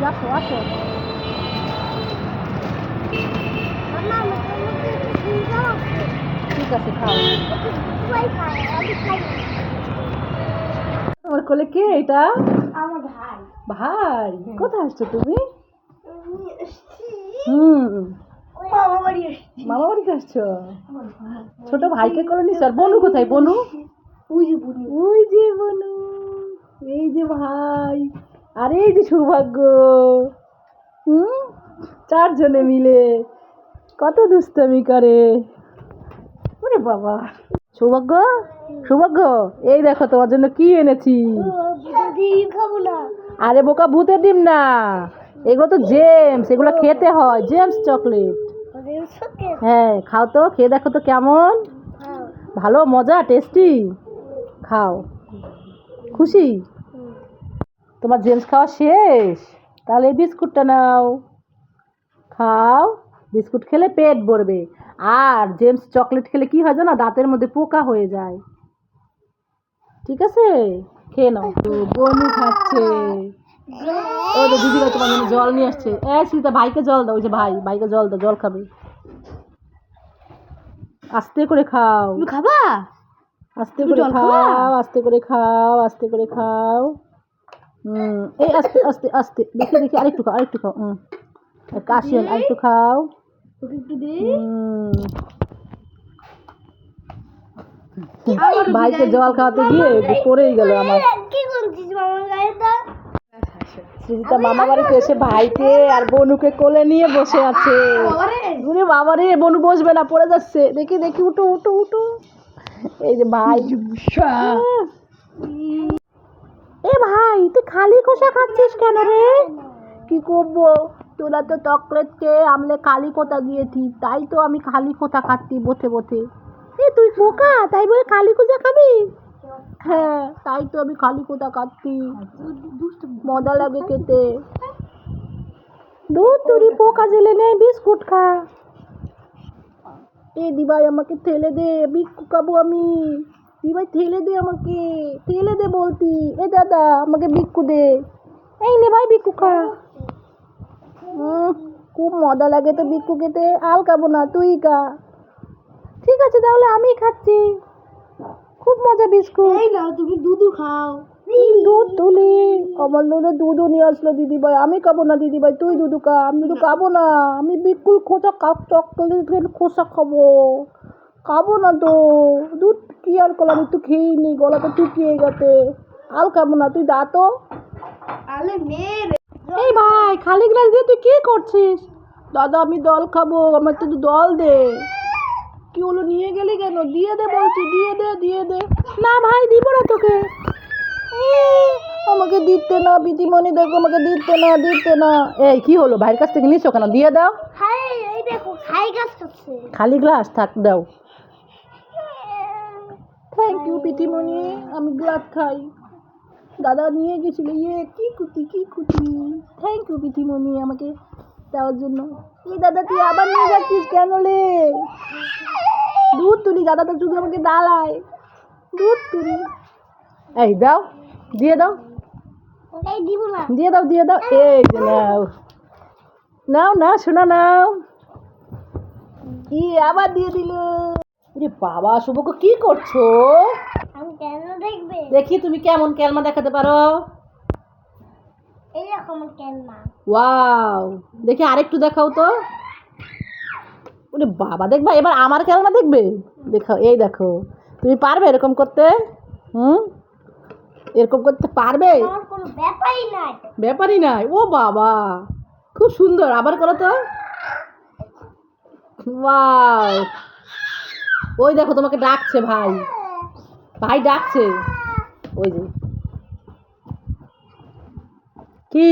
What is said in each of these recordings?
দেখো আসো ঠিক আছে খাও। তোমার কোলে কে এটা আমার ভাই ভাই কোথায় আসছো তুমি হুম। মামা বাড়িতে আসছো? ছোট ভাইকে কোলে নিস আর বনু কোথায়? বনু? ওই যে বুড়ি ওই যে বনু। এই যে ভাই। আর এই যে সৌভাগ্য। হুম? চারজনে মিলে কত দুষ্টামি করে। ওরে বাবা। সৌভাগ্য? সৌভাগ্য? এই দেখো তোমার জন্য কি এনেছি। খাব না। আরে বোকা ভূতের ডিম না। এগুলো তো জেমস এগুলো খেতে হয় জেমস চকলেট। হ্যাঁ খাও তো খেয়ে দেখো তো কেমন। ভালো মজা টেস্টি খাও। খুশি? তোমার জেমস খাওয়া শেষ? তাহলে এই বিস্কুটটা নাও। খাও বিস্কুট খেলে পেট ভরবে। আর জেমস চকলেট খেলে কি হয় জানো দাঁতের মধ্যে পোকা হয়ে যায়। ঠিক আছে? খেয়ে নাও। বনু খাচ্ছে। ও তো দিদিরা তোমার জন্য জল নিয়ে আসছে। এ সীতা ভাইকে জল দাও। ওই যে ভাই ভাইকে জল দাও জল খাবে। আস্তে করে খাও। খাবা? আস্তে করে জল খাও আস্তে করে খাও আস্তে করে খাও। হুম এই আস্তে আস্তে আস্তে। দেখি দেখি আরেকটু খাও আরেকটু খাও। হুম কাশি আরেকটু খাও। ভাইকে জল খাওয়াতে গিয়ে পড়েই গেল আমার কি করছিস মামার গায়ে দা সৃজিতা মামা বাড়িতে এসে ভাইকে আর বনুকে কোলে নিয়ে বসে আছে। ঘুরে বাবা রে বনু বসবে না পড়ে যাচ্ছে। দেখি দেখি উঠো উঠো উঠো। এই যে ভাই। এ ভাই তুই খালি খোসা খাচ্ছিস কেন রে? কি করব? তোরা তো চকলেট খেয়ে আমলে খালি কোথা দিয়েছি। তাই তো আমি খালি কোথা খাচ্ছি বসে বসে এ তুই পোকা তাই বলে খালি কোথা খাবি? হ্যাঁ তাই তো আমি খালি কোথা খাচ্ছি মজা লাগে খেতে। দুধ তুরি পোকা জেলে নে বিস্কুট খা। এ দিভাই, আমাকে ঠেলে দে, বিস্কুট খাব আমি। দিভাই, ঠেলে দে আমাকে, ঠেলে দে বলতি। এ দাদা, আমাকে বিক্কু দে। এই নে ভাই বিক্কু খা। খুব মজা লাগে তো বিক্কু খেতে। আল খাব না, তুই খা। ঠিক আছে, তাহলে আমি খাচ্ছি। খুব মজা বিস্কুট। এই নাও তুমি দুধু খাও। দুধ তুলি। আমার জন্য দুধও নিয়ে আসলো দিদিভাই। আমি খাব না দিদিভাই তুই দুধু খা। আমি দুধু খাব না। আমি বিলকুল খোসা কাপ চকলেট খোসা খাব। খাব না তো। দুধ কি আর করলাম? একটু খেয়েই নি গলাটা টুকিয়ে গেছে। আর খাব না তুই দা তো। আলে মেরে এই ভাই খালি গ্লাস দিয়ে তুই কি করছিস? দাদা আমি দল খাব। আমার তো দল দে। কি হলো? নিয়ে গেলি কেন? দিয়ে দে বলছি দিয়ে দে দিয়ে দে। না ভাই দিব না তোকে। আমাকে দিতে না বিধিমণি দেখো আমাকে দিতে না দিতে না। এই কি হলো? ভাইয়ের কাছ থেকে নিছো কেন? দিয়ে দাও। খালি গ্লাস? থাক দাও। থ্যাংক ইউ পিতিমণি আমি গ্লাস খাই। দাদা নিয়ে গেছিল। ইয়ে কি কুতি কি কুতি। থ্যাংক ইউ পিতিমণি আমাকে দেওয়ার জন্য। এই দাদা তুই আবার নিয়ে যাচ্ছিস কেন রে? দুধ তুলি দাদা তো শুধু আমাকে দালায় দুধ তুলি। এই দাও দিয়ে দাও। দিয়ে দাও দিয়ে দাও। এই যে নাও। নাও না শোনা নাও। ই আবার দিয়ে দিল? রে বাবা শুভক কি করছ? দেখি তুমি কেমন ক্যালমা দেখাতে পারো। ওয়াও দেখি আরেকটু দেখাও তো। ওরে বাবা দেখবা এবার আমার ক্যালমা দেখবে? দেখো এই দেখো। তুমি পারবে এরকম করতে? হুম? এরকম করতে পারবে? ব্যাপারই নাই। ব্যাপারই নাই। ও বাবা খুব সুন্দর। আবার করো তো। ওয়াও। ওই দেখো তোমাকে ডাকছে ভাই। ভাই ডাকছে। ওই যে। কি?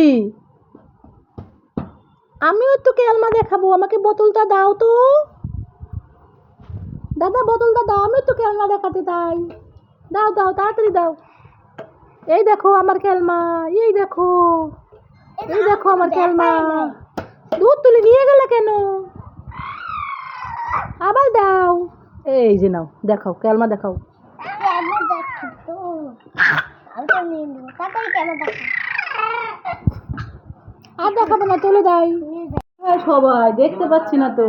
আমিও তো কেলমা দেখাবো আমাকে বোতলটা দাও তো। দাদা বোতলটা দাও আমিও তো কেলমা দেখাতে তাই দাও দাও তাড়াতাড়ি দাও। এই দেখো আমার খেলমা এই দেখো। এই দেখো আমার খেলমা। দুধ তুলে নিয়ে গেলে কেন? আবার দাও। এই যে নাও দেখাও ক্যালমা দেখাও কেন দেখো তো আমি তো নিয়ে নেব তাড়াতাড়ি কেন দেখো আর দেখাবো না নিয়ে হ্যাঁ, সবাই দেখতে পাচ্ছি না তো।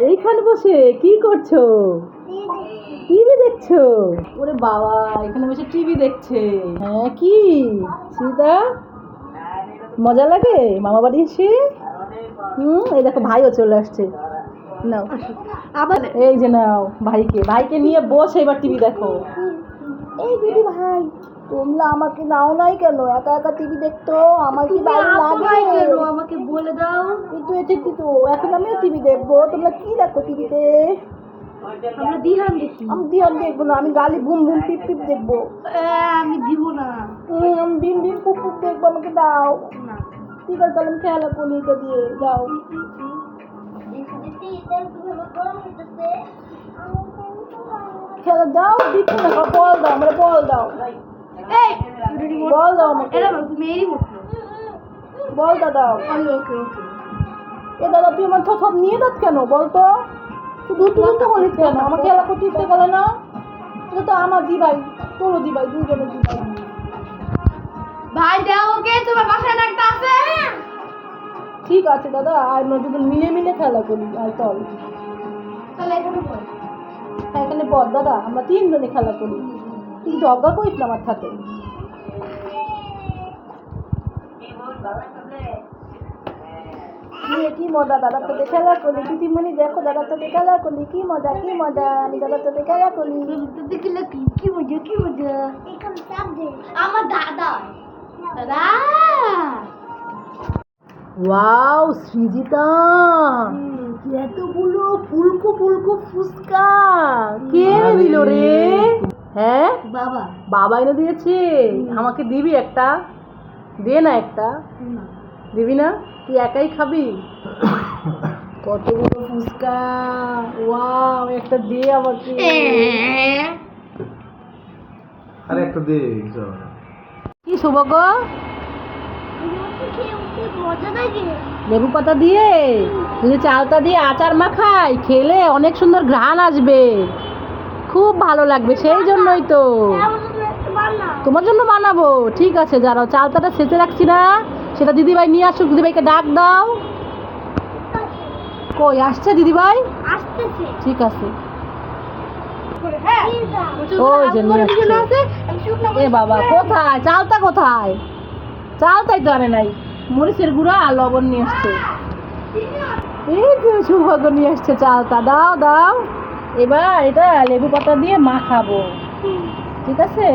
এইখানে বসে কি করছ? টিভি দেখছ? ওরে বাবা এখানে বসে টিভি দেখছে। হ্যাঁ কি? সীতা? মজা লাগে? মামা বাড়ি এসে? হুম এই দেখো ভাইও চলে আসছে। নাও। আবার এই যে নাও ভাইকে। ভাইকে নিয়ে বসে এবার টিভি দেখো। এই দিদি ভাই। তোমরা আমাকে নাও নাই কেন? একা একা টিভি দেখতো আমার কি ভালো লাগে আমাকে বলে দাও। কিন্তু এটি কিন্তু এখন আমিও টিভি দেখব। তোমরা কি দেখো টিভিতে আমরা দিহান দেখি। আমি দিয়ান দেখব না আমি গালি বুম বুম পিপ পিপ দেখব। আমি দিব না। আমি বিম বিম পুপ পুপ দেখব আমাকে দাও। ঠিক আছে তাহলে আমি খেলা করি এটা দিয়ে দাও খেলা দাও দিচ্ছি না বল দাও আমরা বল দাও। বল দাও আমাকে। বল দা দাও এ দাদা তুই আমার থপ নিয়ে যাস কেন? বল তো। তুই দু তুই তো বলিস কেন? খেলা করতে ইচ্ছে গেলে না? এটা তো আমার দিবাই তোরও দিবাই দুজনে দিবাই ভাই দাও ওকে তোমার বাসায় একটা আছে? ঠিক আছে দাদা আর আমরা দুজন মিলে মিলে খেলা করি আর চল। তাহলে এখানে বল হ্যাঁ, এখানে বল দাদা আমরা তিনজনে খেলা করি। তুই ঝগড়া করিস না আমার সাথে। নিয়ে কি মজা দাদার সাথে খেলা করলি দিদিমণি দেখো দাদার সাথে খেলা করলি কি মজা কি মজা আমি দাদার সাথে খেলা করি দেখলে কি কি মজা কি মজা এখানে চাপ দে আমার দাদা। দাদা। ওয়াও সৃজিতা। এতগুলো ফুলকো ফুলকো ফুচকা। কে দিল রে? হ্যাঁ? বাবা। বাবা এনে দিয়েছে। আমাকে দিবি একটা? দে না একটা। দিবি না? তুই একাই খাবি? কতগুলো ফুচকা? ওয়াও একটা দে আমাকে। আরে একটা দে কি সৌভাগ্য লেবু পাতা দিয়ে? যদি চালটা দিয়ে আচার মাখাই খেলে অনেক সুন্দর ঘ্রাণ আসবে। খুব ভালো লাগবে সেই জন্যই তো। তোমার জন্য বানাবো। ঠিক আছে যারা চালতাটা সেচে রাখছি না। সেটা দিদিভাই নিয়ে আসুক দিদিভাইকে ডাক দাও। কই আসছে দিদিভাই? ঠিক আছে। হ্যাঁ। ওই যে নিয়ে আসছে। এ বাবা কোথায়? চালতা কোথায়? চালতাই তো আনে নাই। মরিচের গুঁড়া আর লবণ নিয়ে আসছে। এই তো সৌভাগ্য নিয়ে আসছে চালতা। দাও দাও। এবার এটা লেবু পাতা দিয়ে মাখাবো। ঠিক আছে?